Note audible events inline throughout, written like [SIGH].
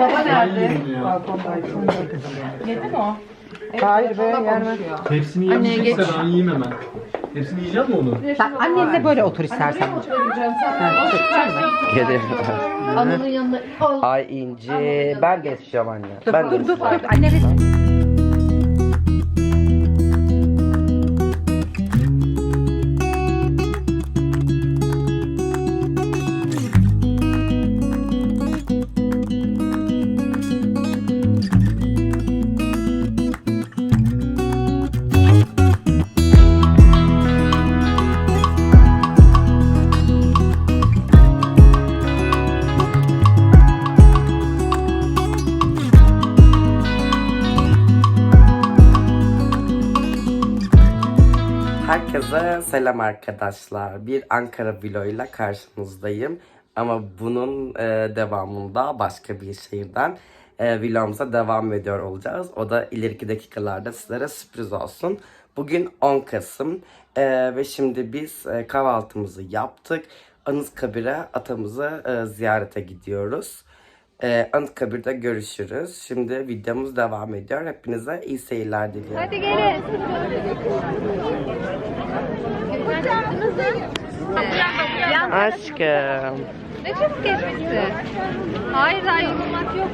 Baba nerede? Balkondaydı. Yedi mi o? Hayır be yermez. Hepsini Anneye yemeyecekse geç. ben yiyeyim hemen. Hepsini yiyecek mi onu? Sen annenle böyle otur istersen. Buraya mı oturabileceğim sen? Otur. Gelir. Ananın yanına al. Ay inci. Ben geçeceğim anne. Dur ben dur dur. dur. Anneniz Herkese selam arkadaşlar. Bir Ankara vloguyla karşınızdayım. Ama bunun e, devamında başka bir şehirden e, vlogumuza devam ediyor olacağız. O da ileriki dakikalarda sizlere sürpriz olsun. Bugün 10 Kasım e, ve şimdi biz e, kahvaltımızı yaptık. Anıtkabir'e atamızı e, ziyarete gidiyoruz. E, Anıtkabir'de görüşürüz. Şimdi videomuz devam ediyor. Hepinize iyi seyirler diliyorum. Hadi gelin. Aşkım. Ne çabuk geçmişti. Hayır hayır yorulmak yok.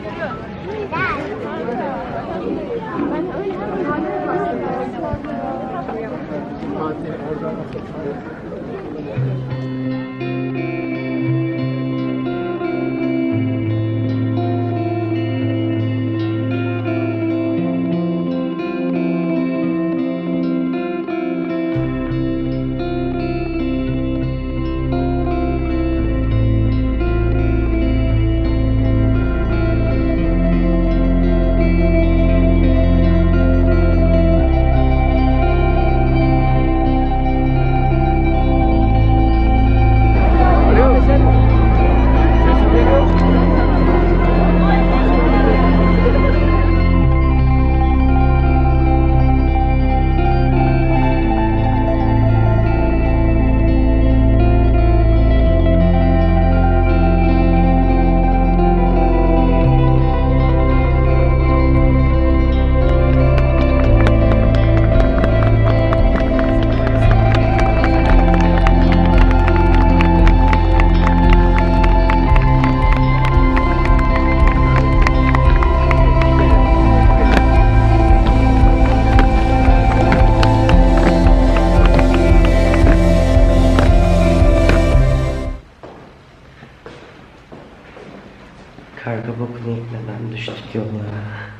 Ricardo Boknik neden düştük yollara?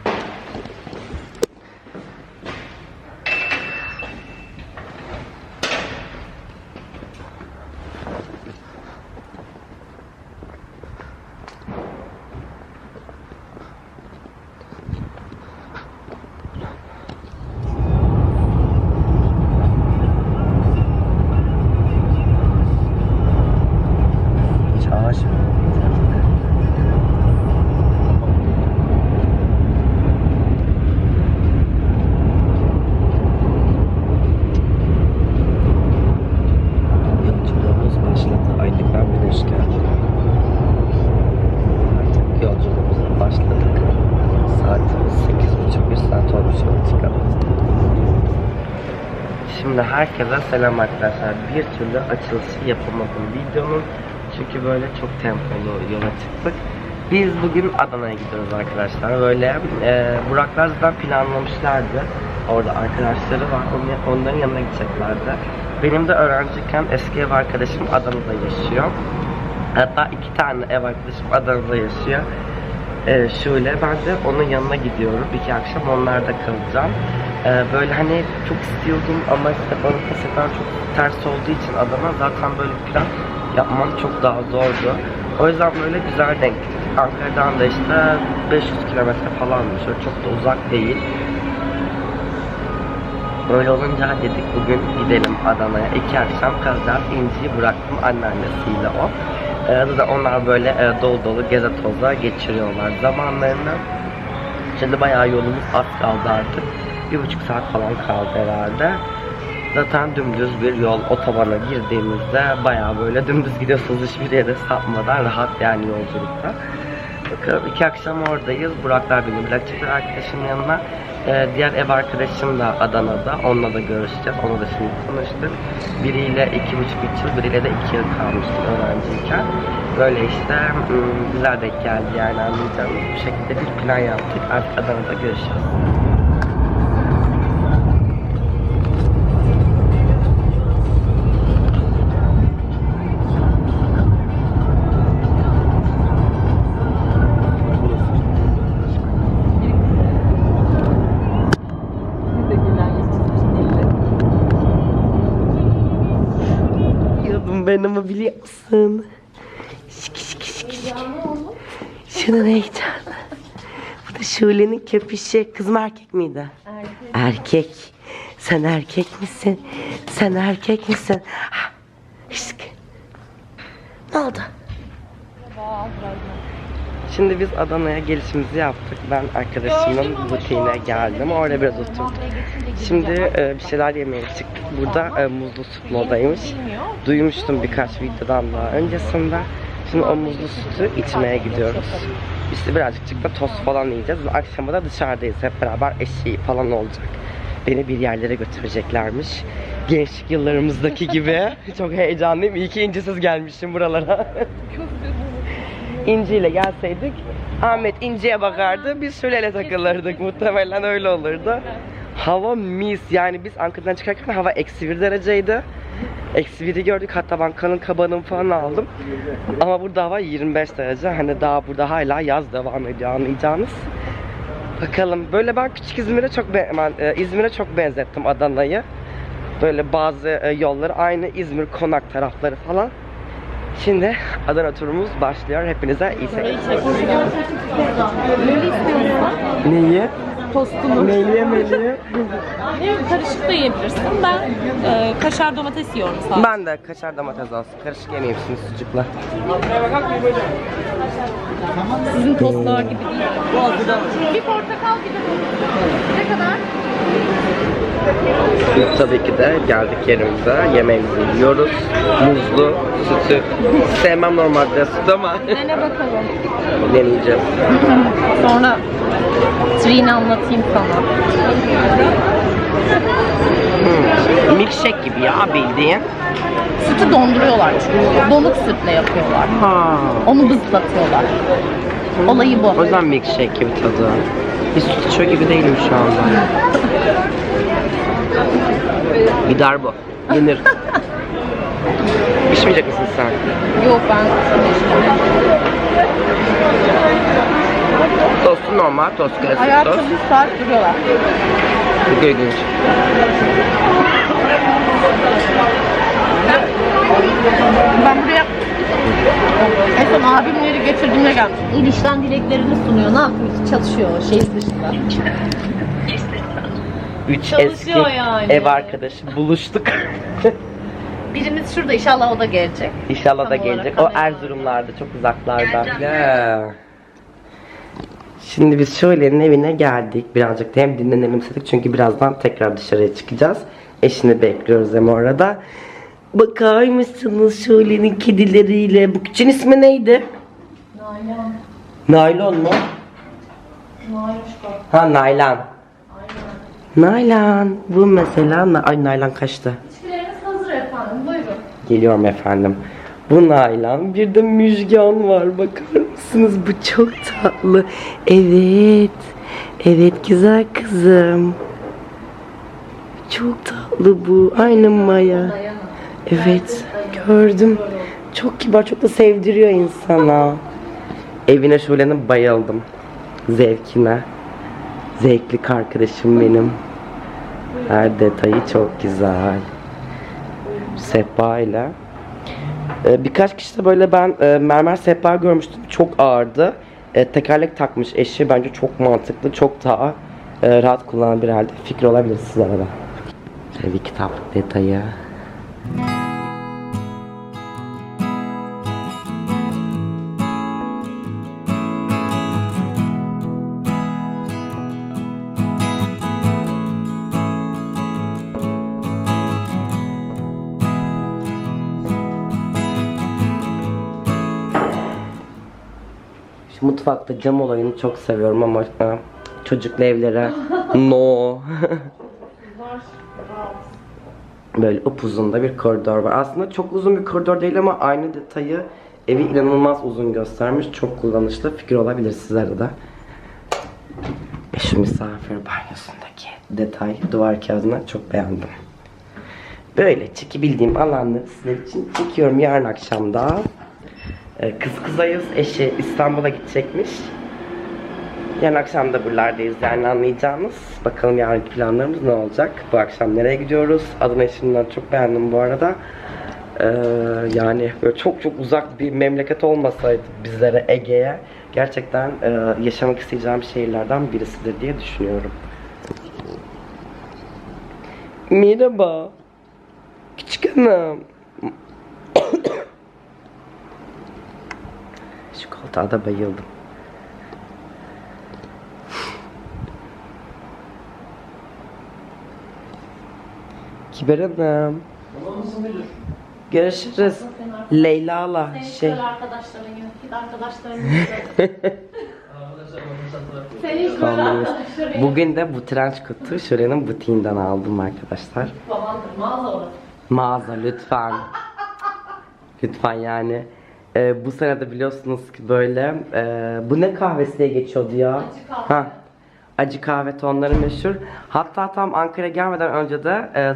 Başladık. Saatimiz sekiz buçuk, bir saat olmuş yola çıkalım. Şimdi herkese selam arkadaşlar. Bir türlü açılışı yapamadım videonun. Çünkü böyle çok tempolu yola çıktık. Biz bugün Adana'ya gidiyoruz arkadaşlar. Böyle e, Buraklar zaten planlamışlardı. Orada arkadaşları var. Onların yanına gideceklerdi. Benim de öğrenciyken eski ev arkadaşım Adana'da yaşıyor. Hatta iki tane ev arkadaşım Adana'da yaşıyor. Ee, şöyle ben de onun yanına gidiyorum. İki akşam onlarda kalacağım. Ee, böyle hani çok istiyordum ama işte bana sefer çok ters olduğu için Adana zaten böyle plan yapmam çok daha zordu. O yüzden böyle güzel denk. Ankara'dan da işte 500 kilometre falanmış. Öyle çok da uzak değil. Böyle olunca dedik bugün gidelim Adana'ya. İki akşam kalacağız. İnci'yi bıraktım anneannesiyle o. Ee, da onlar böyle e, dolu dolu geze toza geçiriyorlar zamanlarını. Şimdi bayağı yolumuz az kaldı artık. Bir buçuk saat falan kaldı herhalde. Zaten dümdüz bir yol otobana girdiğimizde bayağı böyle dümdüz gidiyorsunuz hiçbir yere sapmadan rahat yani yolculukta. Bakalım iki akşam oradayız. Buraklar beni bırakacaklar arkadaşımın yanına. Ee, diğer ev arkadaşım da Adana'da. Onunla da görüşeceğiz. Onunla da şimdi konuştuk. Biriyle iki buçuk üç yıl, biriyle de iki yıl kalmıştım öğrenciyken. Böyle işte hmm, güzel denk geldi yani anlayacağınız bu şekilde bir plan yaptık. Artık Adana'da görüşeceğiz. Musun? Şiki şiki şiki şiki. Şunun heyecanı. Bu da Şule'nin köpüşü. Kız mı erkek miydi? Erkek. Erkek. Sen erkek misin? Sen erkek misin? Ha, Şık. Ne oldu? Şimdi biz Adana'ya gelişimizi yaptık. Ben arkadaşımın butiğine geldim. Orada biraz oturduk. Şimdi e, bir şeyler yemeye çıktık. Burada e, muzlu süt modaymış. Duymuştum birkaç videodan daha öncesinde. Şimdi o muzlu sütü içmeye gidiyoruz. İşte birazcık da tost falan yiyeceğiz. Akşama da dışarıdayız. Hep beraber eşeği falan olacak. Beni bir yerlere götüreceklermiş. Gençlik yıllarımızdaki gibi. [LAUGHS] Çok heyecanlıyım. İyi ki incisiz gelmişim buralara. İnci ile gelseydik Ahmet İnci'ye bakardı. Biz şöyle takılırdık. Muhtemelen öyle olurdu. Hava mis. Yani biz Ankara'dan çıkarken hava eksi bir dereceydi. Eksi biri gördük. Hatta ben kalın kabanım falan aldım. Ama burada hava 25 derece. Hani daha burada hala yaz devam ediyor anlayacağınız. Bakalım. Böyle ben küçük İzmir'e çok be- ben, e, İzmir'e çok benzettim Adana'yı. Böyle bazı e, yolları aynı İzmir konak tarafları falan. Şimdi Adana turumuz başlıyor. Hepinize iyi seyirler. Neyi? Tostunu. Neyliye meyliye? Karışık da yiyebilirsin. Ben e, kaşar domates yiyorum sadece. Ben de kaşar domates olsun. Karışık yemeyeyim şimdi sucukla. Sizin tostlar gibi değil. Bir portakal gibi. Ne kadar? Tabii ki de geldik yerimize. Yemeğimizi yiyoruz. Muzlu, sütü. Sevmem normalde süt ama Dene [LAUGHS] bakalım. deneyeceğiz. Sonra Trini anlatayım sana. Milkshake gibi ya bildiğin. Sütü donduruyorlar çünkü. Donuk sütle yapıyorlar. Ha. Onu bızlatıyorlar. Olayı bu. O yüzden milkshake gibi tadı. Hiç süt içiyor gibi değilim şu anda. [LAUGHS] Gider bu. Yenir. [LAUGHS] İçmeyecek misin sen? Yok ben Tostu normal, tost klasik Hayatım tost. bir saat duruyorlar. Çok ilginç. Ben buraya en son abimleri getirdiğimde gelmiştim. İlişten dileklerini sunuyor. Ne yapıyor? Çalışıyor o şey dışında. Üç Çalışıyor eski yani. ev arkadaşı buluştuk. [LAUGHS] Birimiz şurada inşallah o da gelecek. İnşallah da Tam gelecek. olarak O Erzurumlarda, çok uzaklarda. Ya. Şimdi biz Şöle'nin evine geldik. Birazcık da hem dinlenelim istedik çünkü birazdan tekrar dışarıya çıkacağız. Eşini bekliyoruz hem orada. Bakar mısınız Şöle'nin kedileriyle? Bu küçüğün ismi neydi? Naylon. Naylon mu? Ha Naylan. Naylan. Bu mesela, na- ay Naylan kaçtı. İçkileriniz hazır efendim. Buyurun. Geliyorum efendim. Bu Naylan bir de Müjgan var bakar mısınız? Bu çok tatlı. Evet. Evet güzel kızım. Çok tatlı bu. Aynı Maya. Evet gördüm. Çok kibar çok da sevdiriyor insana. Evine Şule'nin bayıldım. Zevkine. Zevklik arkadaşım benim. Her detayı çok güzel. Sehpa ile. Ee, birkaç kişi de böyle ben e, mermer sehpa görmüştüm. Çok ağırdı. E, tekerlek takmış eşi. Bence çok mantıklı. Çok daha e, rahat kullanan bir halde. Fikir olabilir sizlere de. Şöyle bir kitap detayı. Mutfakta cam olayını çok seviyorum ama e, çocuklu evlere [LAUGHS] no. Böyle upuzun da bir koridor var. Aslında çok uzun bir koridor değil ama aynı detayı evi inanılmaz uzun göstermiş. Çok kullanışlı fikir olabilir sizlere de. Şu misafir banyosundaki detay duvar kağıdına çok beğendim. Böyle çekebildiğim alanları sizler için çekiyorum yarın akşamda. Ee, Kız kızayız. Eşi İstanbul'a gidecekmiş. Yarın akşam da buralardayız yani anlayacağınız. Bakalım yarınki planlarımız ne olacak? Bu akşam nereye gidiyoruz? Adana şimdiden çok beğendim bu arada. Ee, yani böyle çok çok uzak bir memleket olmasaydı bizlere Ege'ye gerçekten e, yaşamak isteyeceğim şehirlerden birisidir diye düşünüyorum. Merhaba. Küçük hanım. Şu koltuğa da bayıldım. Kiber Hanım. Görüşürüz. Leyla'la şey. arkadaşların. [LAUGHS] Bugün de bu trenç kutu şuranın butiğinden aldım arkadaşlar. Babandır mağaza orası. Mağaza lütfen. [LAUGHS] lütfen yani. Ee, bu sene de biliyorsunuz ki böyle e, bu ne kahvesi diye geçiyordu ya? Acı kahve. Ha. Acı kahve tonları meşhur. Hatta tam Ankara'ya gelmeden önce de e,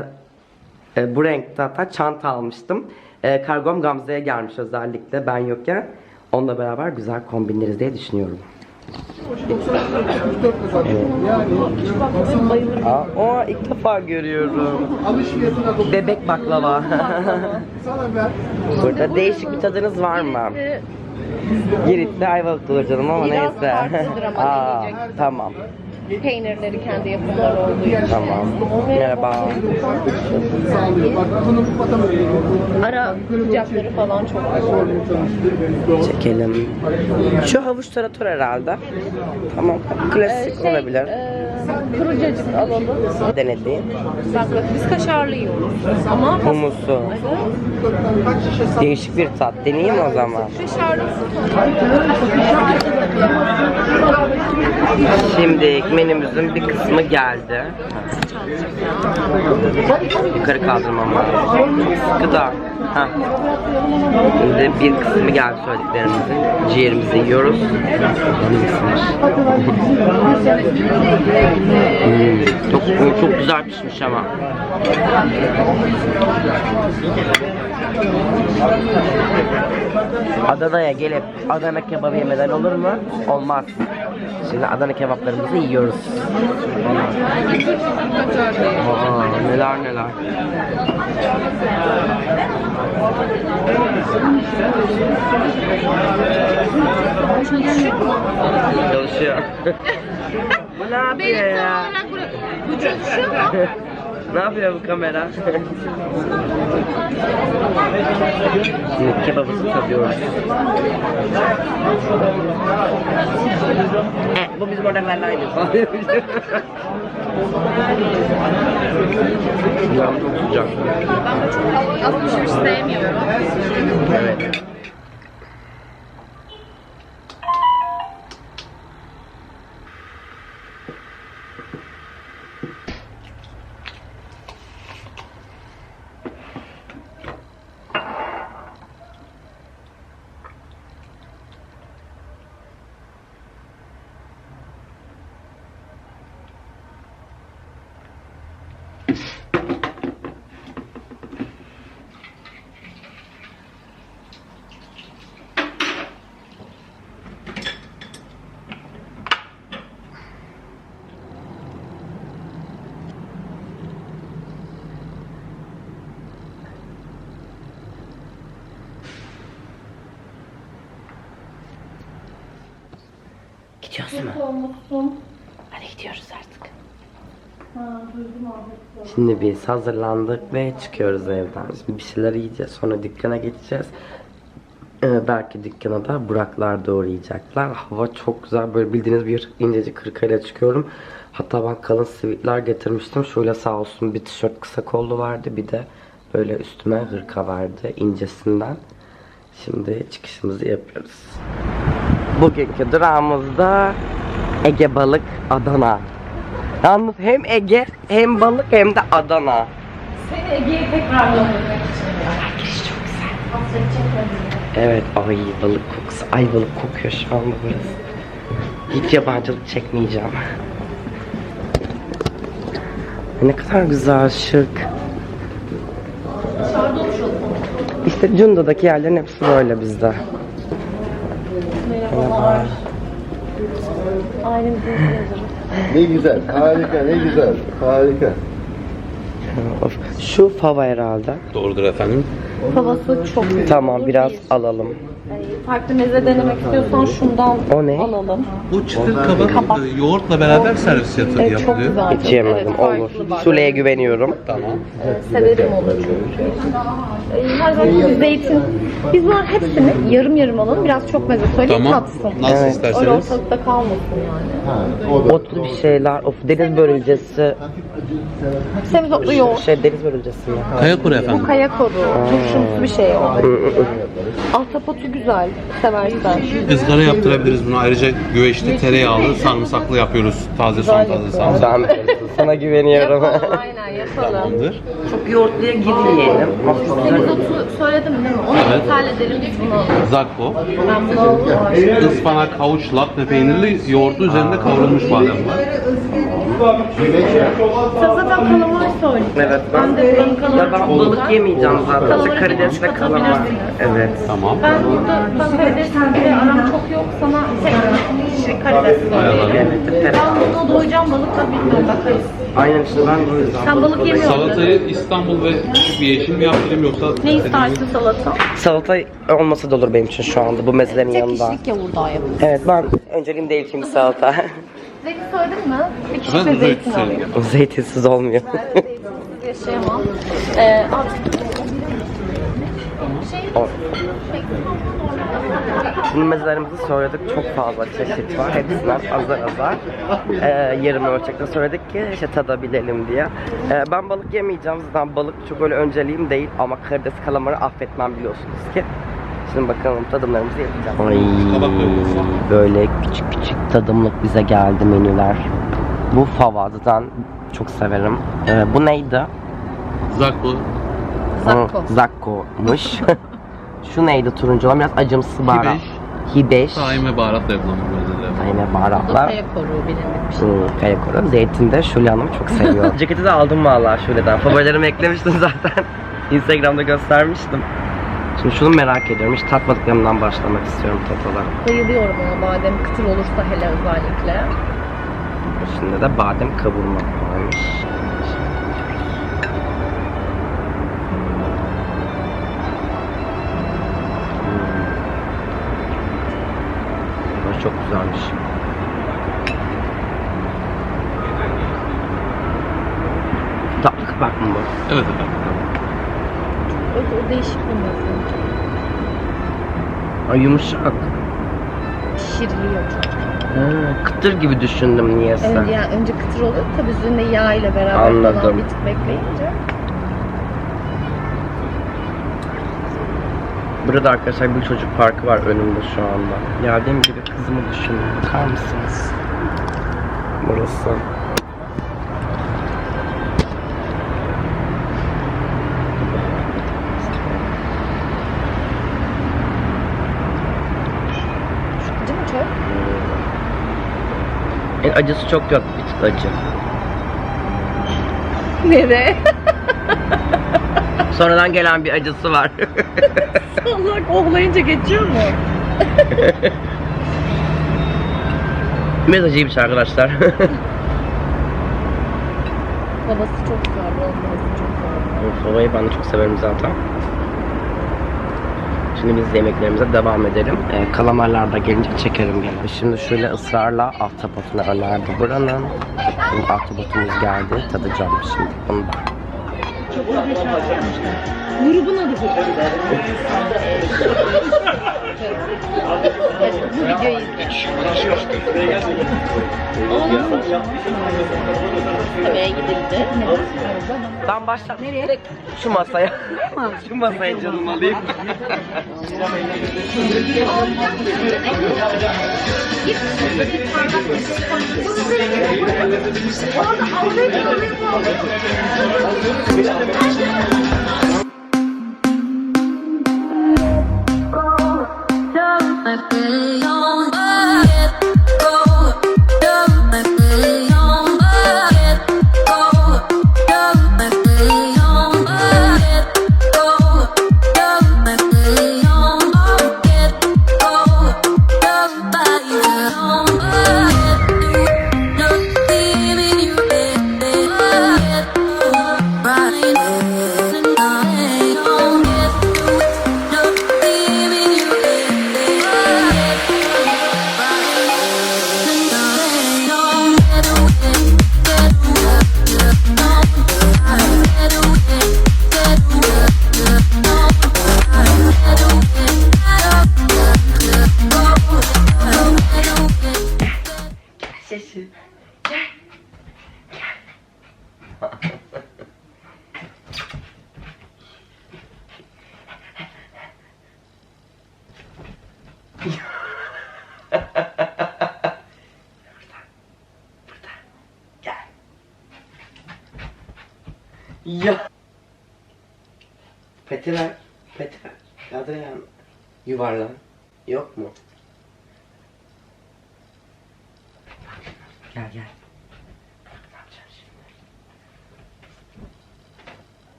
e, bu renkte hatta çanta almıştım. E, kargom Gamze'ye gelmiş özellikle ben yokken. Onunla beraber güzel kombinleriz diye düşünüyorum. Aa, o ilk defa görüyorum. Bebek baklava. [LAUGHS] Burada değişik bir tadınız var mı? Giritli ayvalık olur canım ama neyse. Aa, tamam. Peynirleri kendi yapımları olduğu için. Tamam. Merhaba. Ara sıcakları falan çok güzel. Çekelim. Şu havuç tarator herhalde. Tamam. Klasik Şey, olabilir. e, kuru alalım. Denediğim. Bak bak biz kaşarlı yiyoruz. Ama Humusu. Değişik bir tat. Deneyeyim o zaman. kaşarlı Şimdi menümüzün bir kısmı geldi. Yukarı kaldırmam lazım. Gıda. Ha. Şimdi bir kısmı geldi söylediklerimizin. Ciğerimizi yiyoruz. Hmm. Çok, çok güzel pişmiş ama. Adana'ya gelip Adana kebabı yemeden olur mu? Olmaz. Şimdi Adana kebaplarımızı yiyoruz. Aa, neler neler. Çalışıyor. bu ne yapıyor ya? Ne yapıyor bu kamera? Kebabımızı tadıyoruz. E, bu bizim oradakilerle aynı. ya çok sıcak. Az pişmiş sevmiyorum. Evet. Gidiyorsun mu? Hadi gidiyoruz artık. Şimdi biz hazırlandık ve çıkıyoruz evden. Şimdi bir şeyler yiyeceğiz. Sonra dükkana geçeceğiz. Ee, belki dükkana da Buraklar da uğrayacaklar. Hava çok güzel. Böyle bildiğiniz bir incecik kırkayla çıkıyorum. Hatta ben kalın sivitler getirmiştim. Şöyle sağ olsun bir tişört kısa kollu vardı. Bir de böyle üstüme hırka vardı incesinden. Şimdi çıkışımızı yapıyoruz. Bugünkü durağımızda Ege Balık Adana. Yalnız hem Ege hem balık hem de Adana. Seni Ege'ye tekrar göndermek için. Evet ay balık kokusu. Ay balık kokuyor şu anda burası. Hiç yabancılık çekmeyeceğim. Ne kadar güzel şık. İşte Cunda'daki yerlerin hepsi böyle bizde. Merhabalar. Ne güzel, harika, ne güzel, harika. Of, Şu fava herhalde. Doğrudur efendim. Havası çok güzel. Tamam biraz alalım. Farklı meze denemek istiyorsan şundan O ne? alalım. Bu çıtır kabak e, yoğurtla beraber servis yatı- Evet, çok yapılıyor. güzel. Hiç yemedim. Evet, Olur. farklı bak. Sule'ye güveniyorum. Tamam. Severim onu çünkü. Ee, Her zaman zeytin. Biz bunların hepsini yarım yarım alalım. Biraz çok meze söyleyeyim Tamam. tatsın. Nasıl Evet. Öyle isterseniz. ortalıkta kalmasın yani. Ha, o da. Otlu bir şeyler. Of deniz börülcesi. Semizotlu yoğurt. Şey deniz börülcesi mi? Kaya kuru efendim. Kaya koru. Turşumsu bir şey o. Ahtapotu güzel. Seversen. Izgara yaptırabiliriz bunu. Ayrıca güveçli, tereyağlı, sarımsaklı yapıyoruz. Taze son taze sarımsak. Ben sana güveniyorum. Aynen yapalım. Tamamdır. Çok yoğurtluya girmeyelim. Semizotu söyledim değil mi? Onu Evet. iptal edelim biz bunu alalım. Zakko, Ben bunu alalım. ıspanak, havuç, labne peynirli yoğurtlu üzerinde kavrulmuş badem var. Sen zaten kalamar söyle. Evet ben, Ben ya ben çok balık yemeyeceğim zaten. İşte karides ve çok kalamar. Evet. Tamam. Ben burada ben karidesle aram çok yok. Sana tek şey karides söyleyeyim. Evet. Ben buna doyacağım balık da bilmiyorum bakarız. Aynen işte ben yüzden. Sen balık yemiyorsun. Salatayı İstanbul ve küçük bir yeşil mi yaptırayım yoksa... Ne istersin salata? Salata olmasa da olur benim için şu anda bu mezelerin Tek yanında. kişilik yavurdağı yapın. Evet ben önceliğim değil şimdi salata. [LAUGHS] Zeytin söyledin mi? Bir kişi de zeytin söyledim. Zeytinsiz olmuyor. Zeytinsiz yaşayamam. Ee, al. O- Şimdi mezelerimizi söyledik. Çok fazla çeşit var. Hepsinden azar azar. Ee, yarım ölçekte söyledik ki işte tadabilelim diye. Ee, ben balık yemeyeceğim. Zaten balık çok öyle önceliğim değil. Ama karides kalamarı affetmem biliyorsunuz ki. Şimdi bakalım tadımlarımızı yapacağız. Ay, böyle küçük küçük tadımlık bize geldi menüler. Bu favadıdan çok severim. Ee, bu neydi? Zakko, Zakko. Zakko'muş. [LAUGHS] Şu neydi turuncu olan biraz acımsı baharat. Hibeş. tahin ve baharatla yapılan bu mezeler. Aynen baharatlar. Kaya koruğu bilindik bir şey. Hmm, kaya koru. Zeytin de Şule Hanım çok seviyor. [LAUGHS] Ceketi de aldım vallahi Şule'den. Favorilerimi eklemiştim zaten. [LAUGHS] Instagram'da göstermiştim. Şimdi şunu merak ediyorum. Hiç tatmadıklarımdan başlamak istiyorum tat olarak. Bayılıyorum ona badem kıtır olursa hele özellikle. Şimdi de badem kavurma varmış. Hmm. Bu çok güzelmiş. Tatlı kabak mı bu? Evet efendim. O, o değişik bir meze. Ay yumuşak. Pişiriliyor çok. Ha, kıtır gibi düşündüm niyeyse. Evet, yani önce kıtır oluyor tabii üzerinde yağ ile beraber Anladım. falan bir tık bekleyince. Burada arkadaşlar bir çocuk parkı var önümde şu anda. Geldiğim gibi kızımı düşünün. Bakar mısınız? Burası. Değil mi çok? E, acısı çok yok. Bir tık acı. Nereye? [LAUGHS] Sonradan gelen bir acısı var. [LAUGHS] Allah kohlayınca geçiyor mu? [LAUGHS] Biraz acıymış arkadaşlar. Babası çok güzel, olması çok güzel. Favayı ben de çok severim zaten. Şimdi biz de yemeklerimize devam edelim. Ee, kalamarlar da gelince çekerim gene. Şimdi şöyle ısrarla ahtapotunu önerdi buranın. Şimdi ahtapotumuz geldi. Tadacağım şimdi bunu da. Grubun adı bu. [LAUGHS] bu videoyu izle. Yemeğe gidildi. Ben başla. Nereye? Şu masaya. Şu masaya canım alayım. I pay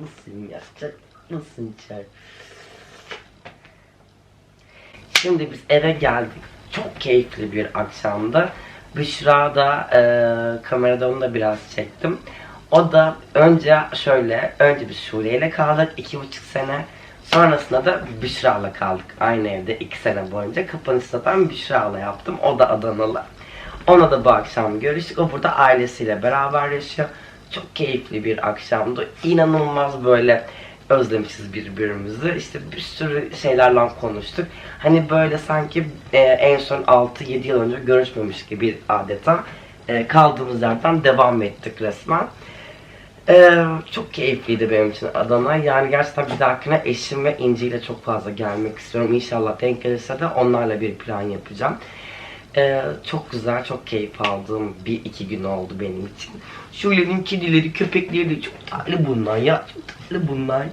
Nasılsın ya? Çok nasılsın içer? Şimdi biz eve geldik. Çok keyifli bir akşamdı. Büşra da e, kamerada onu da biraz çektim. O da önce şöyle, önce bir Şule ile kaldık iki buçuk sene. Sonrasında da Büşra'la kaldık. Aynı evde iki sene boyunca. Kapanışta ben Büşra'la yaptım. O da Adanalı. Ona da bu akşam görüştük. O burada ailesiyle beraber yaşıyor. Çok keyifli bir akşamdı. İnanılmaz böyle özlemişiz birbirimizi. İşte bir sürü şeylerle konuştuk. Hani böyle sanki e, en son 6-7 yıl önce görüşmemiş gibi adeta e, kaldığımız yerden devam ettik resmen. Ee, çok keyifliydi benim için Adana. Yani gerçekten bir dahakine eşim ve İnci ile çok fazla gelmek istiyorum. İnşallah denk gelirse de onlarla bir plan yapacağım. Ee, çok güzel, çok keyif aldığım bir iki gün oldu benim için. Şule'nin kedileri, köpekleri de çok tatlı bunlar ya. Çok tatlı bunlar.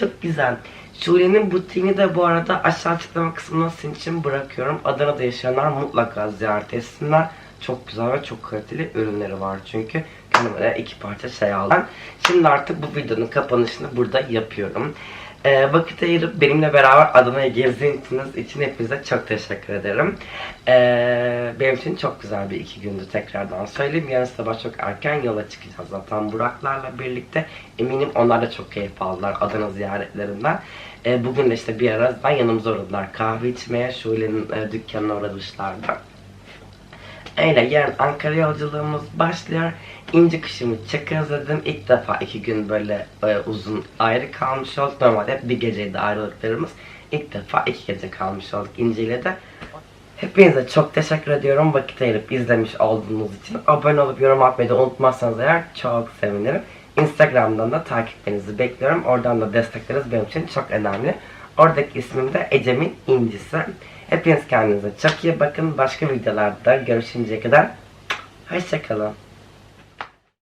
Çok güzel. Şule'nin butiğini de bu arada aşağı açıklama kısmına sizin için bırakıyorum. Adana'da yaşayanlar mutlaka ziyaret etsinler. Çok güzel ve çok kaliteli ürünleri var çünkü. Kendime iki parça şey aldım. Şimdi artık bu videonun kapanışını burada yapıyorum. Ee, vakit ayırıp benimle beraber Adana'ya gezdiğiniz için hepinize çok teşekkür ederim. Ee, benim için çok güzel bir iki gündü tekrardan söyleyeyim. Yarın sabah çok erken yola çıkacağız zaten Buraklarla birlikte. Eminim onlar da çok keyif aldılar Adana ziyaretlerinden. Ee, bugün de işte bir ara ben yanımıza uğradılar kahve içmeye. Şule'nin e, dükkanına uğramışlardı. Öyle yarın Ankara yolculuğumuz başlıyor. İnci kışımı çok özledim. İlk defa iki gün böyle e, uzun ayrı kalmış olduk. Normalde hep bir geceydi ayrılıklarımız. İlk defa iki gece kalmış olduk İnci ile de. Hepinize çok teşekkür ediyorum vakit ayırıp izlemiş olduğunuz için. Abone olup yorum atmayı da unutmazsanız eğer çok sevinirim. Instagram'dan da takiplerinizi bekliyorum. Oradan da destekleriniz benim için çok önemli. Oradaki ismim de Ecem'in İncisi. Hepiniz kendinize çok iyi bakın. Başka videolarda görüşünceye kadar hoşçakalın.